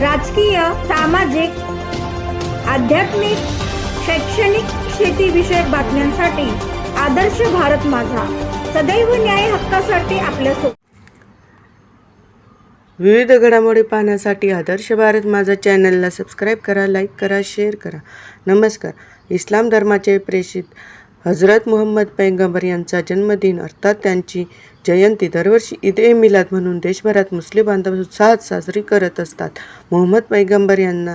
राजकीय सामाजिक आध्यात्मिक शैक्षणिक शेतीविषयक बातम्यांसाठी आदर्श भारत माझा. सदैव न्याय हक्कासाठी आपल्यासोबत विविध घडामोडी पाहण्यासाठी आदर्श भारत माझा चॅनलला सबस्क्राईब करा लाईक करा शेअर करा. नमस्कार. इस्लाम धर्माचे प्रेषित हजरत मोहम्मद पैगंबर यांचा जन्मदिन अर्थात त्यांची जयंती दरवर्षी ईद ए मिलाद म्हणून देशभरात मुस्लिम बांधव उत्साहात साजरी करत असतात. मोहम्मद पैगंबर यांना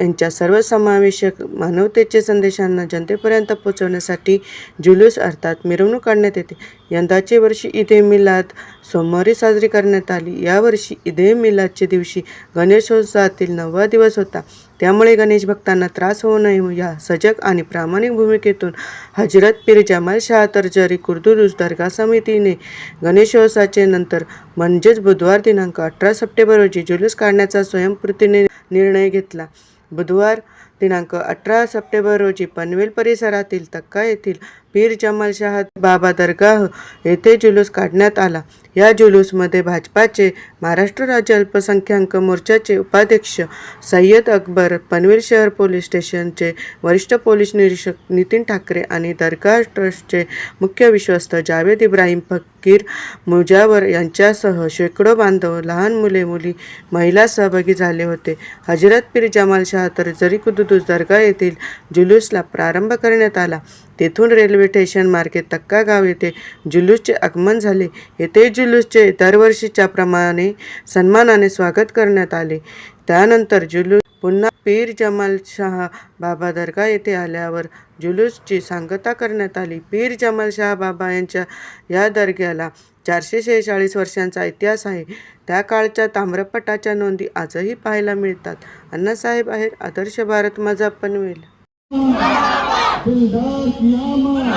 यांच्या सर्वसमावेशक मानवतेचे संदेशांना जनतेपर्यंत पोहोचवण्यासाठी जुलूस अर्थात मिरवणूक काढण्यात येते. यंदाचे वर्षी ईद ए मिलाद सोमवारी साजरी करण्यात आली. यावर्षी ईद ए मिलादच्या दिवशी गणेशोत्सवातील नववा दिवस होता. त्यामुळे गणेश भक्तांना त्रास होऊ नये या सजग आणि प्रामाणिक भूमिकेतून हजरत पीर जमाल शाह तरजरी कुर्दुरुस दर्गा समितीने गणेशोत्सवाचे नंतर म्हणजेच बुधवार दिनांक अठरा सप्टेंबर रोजी जुलूस काढण्याचा स्वयंपूर्तीने निर्णय घेतला. बुधवार दिनांक अठरा सप्टेंबर रोजी पनवेल परिसरातील तक्का येथील पीर जमाल शाह बाबा दरगाह येथे जुलूस काढण्यात आला. या जुलूसमध्ये भाजपाचे महाराष्ट्र राज्य अल्पसंख्याक मोर्चाचे उपाध्यक्ष सय्यद अकबर पनवेल शहर पोलीस स्टेशनचे वरिष्ठ पोलीस निरीक्षक नितीन ठाकरे आणि दरगाह ट्रस्टचे मुख्य विश्वस्त जावेद इब्राहिम फकीर मुजावर यांच्यासह शेकडो बांधव लहान मुले मुली महिला सहभागी झाले होते. हजरत पीर जमाल शाह तर जरी कुदुदूस दर्गा येथील जुलूसला प्रारंभ करण्यात आला. तेथून रेल्वे स्टेशन मार्गे तक्का गाव येथे जुलूसचे आगमन झाले. येथे जुलूसचे दरवर्षीच्या प्रमाणे सन्मानाने स्वागत करण्यात आले. त्यानंतर जुलूस पुन्हा पीर जमाल शाह बाबा दर्गा येथे आल्यावर जुलूसची सांगता करण्यात आली. पीर जमाल शाह बाबा यांच्या या दर्ग्याला चारशे शेहेचाळीस वर्षांचा इतिहास आहे. त्या काळच्या ताम्रपटाच्या नोंदी आजही पाहायला मिळतात. अण्णासाहेब आहेत आदर्श भारत माझा पनवेल. दिलदार की आमद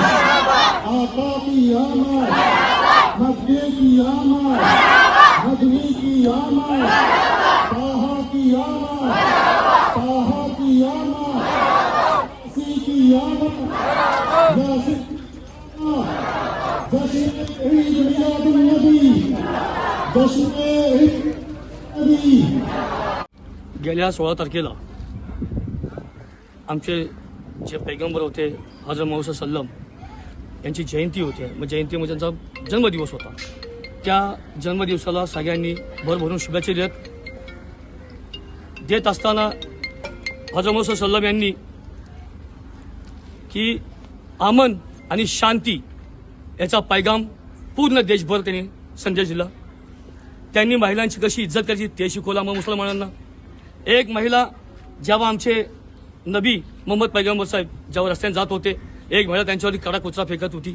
आका की आमद मक्के की आमद मदनी की आमद ताहा की ताहा की सी की आमद जश्न ईद मिलाद नबी जश्न ईद नबी गेल्या सोळा तारखेला आमचे जे पैगंबर होते हजर मोहम्मद सल्लम यांची जयंती होती. मग जयंती त्यांचा जन्मदिवस होता. त्या जन्मदिवसाला सगळ्यांनी भरभरून शुभेच्छा देत देत असताना हजर मोहम्मद सल्लम यांनी की आमन आणि शांती याचा पैगाम पूर्ण देशभर त्यांनी संदेश दिला. त्यांनी महिलांची कशी इज्जत करायची ते शिकवलं मग मुसलमानांना. एक महिला जेव्हा आमचे नबी मोहम्मद पैगंबर साहेब जेव्हा रस्त्याने जात होते एक महिला त्यांच्यावरती कडा कुचरा फेकत होती.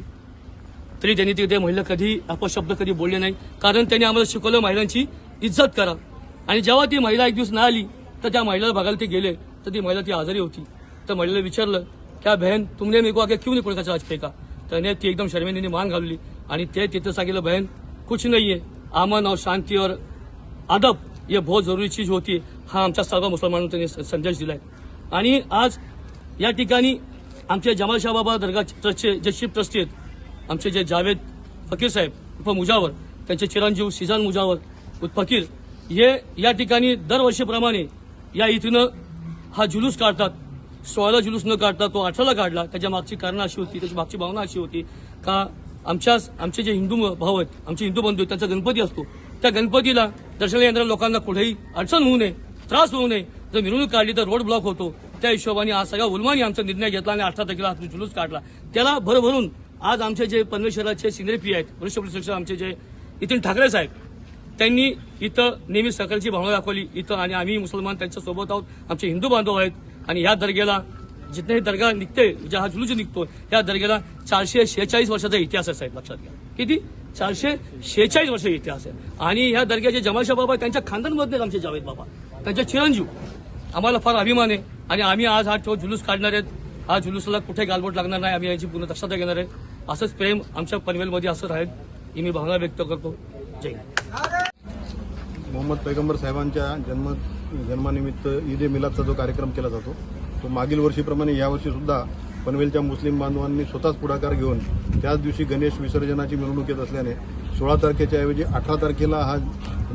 तरी त्यांनी तिथे महिला कधी अपशब्द कधी बोलले नाही. कारण त्यांनी आम्हाला शिकवलं महिलांची इज्जत करा. आणि जेव्हा ती महिला एक दिवस नाही आली तर त्या महिलेला बघायला ते गेले तर ती महिला ती आजारी होती. तर महिलेला विचारलं त्या बहन तुमने मी आगे क्यों नाही कोणाचा आज फेका? त्याने ती एकदम शर्मेने मान घालली आणि ते तिथं सांगितलं बहन कुछ नाही आहे आमन और शांती और अदब हे बहुत जरुरी चीज होती हा. आमच्या सर्व मुसलमानांनी त्यांनी संदेश संदेश दिलाय. आणि आज या ठिकाणी आमचे जमाल शाह बाबा दर्गा ट्रस्टचे जे शिप ट्रस्टी आहेत आमचे जे जावेद फकीर साहेब उर्फ मुजावर त्यांचे चिरंजीव सिजान मुजावर उर्फ फकीर हे या ठिकाणी दरवर्षीप्रमाणे या इथून हा जुलूस काढतात सोळाला जुलूस न काढता तो अठराला काढला. त्याच्या मागची कारणं अशी होती त्याची मागची भावना अशी होती का आमच्या आमचे जे हिंदू भाव आहेत आमचे हिंदू बंधू आहेत त्यांचा गणपती असतो. त्या गणपतीला दर्शनाला येणाऱ्या लोकांना कुठेही अडचण होऊ नये त्रास होऊ नये जर मिरवणूक काढली तर रोड ब्लॉक होतो. त्या हिशोबाने आज सगळ्या उलमानी आमचा निर्णय घेतला आणि अठरा तारखेला हा जुलूस काढला. त्याला भरभरून आज आमचे जे पनवेल शहराचे सिनियर पी आहेत वरिष्ठ पोलीस आमचे जे नितीन ठाकरे साहेब त्यांनी इथं नेहमी सकाळची भावना दाखवली. इथं आणि आम्ही मुसलमान त्यांच्यासोबत आहोत आमचे हिंदू बांधव आहेत आणि या दर्ग्याला जिथे दर्गा निघते ज्या हा जुलूस निघतो या दर्ग्याला चारशे शेहेचाळीस वर्षाचा इतिहास आहे साहेब लक्षात घ्या. किती? चारशे शेहेचाळीस वर्ष इतिहास आहे. आणि ह्या दर्ग्याचे जमाशा बाबा त्यांच्या खानदानमधले आमचे जावेद बाबा त्यांचे चिरंजीव. आम्हाला फार अभिमान आहे. आणि आम्ही आज हा तो जुलूस काढणार आहेत. हा जुलूसला कुठे गालबोट लागणार नाही आम्ही याची पूर्ण दक्षता घेणार आहे. असंच प्रेम आमच्या पनवेलमध्ये असं राहील ही मी भावना व्यक्त करतो. जय मोहम्मद पैगंबर साहेबांच्या जन्म जन्मानिमित्त ईद ए मिलादचा जो कार्यक्रम केला जातो तो मागील वर्षीप्रमाणे यावर्षी सुद्धा पनवेलच्या मुस्लिम बांधवांनी स्वतःच पुढाकार घेऊन त्याच दिवशी गणेश विसर्जनाची मिरवणूक येत असल्याने सोळा तारखेच्या ऐवजी अठरा तारखेला हा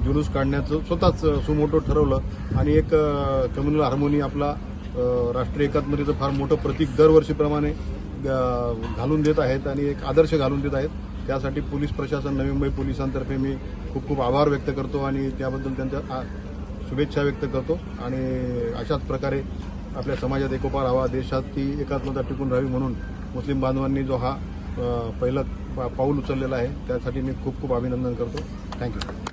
जुलूस काढण्याचं स्वतःच सुमोटो ठरवलं आणि एक कम्युनल हार्मोनी आपला राष्ट्रीय एकात्मतेचं फार मोठं प्रतीक दरवर्षीप्रमाणे घालून देत आहेत आणि एक आदर्श घालून देत आहेत. त्यासाठी पोलीस प्रशासन नवी मुंबई पोलिसांतर्फे मी खूप खूप आभार व्यक्त करतो आणि त्याबद्दल त्यांच्या शुभेच्छा व्यक्त करतो. आणि अशाच प्रकारे आपल्या समाजात एकोपा राहावा देशात ती एकात्मता टिकून राहावी म्हणून मुस्लिम बांधवांनी जो हा पहिलं पा- पाऊल उचललेला आहे त्यासाठी मी खूप खूप अभिनंदन करतो. थँक्यू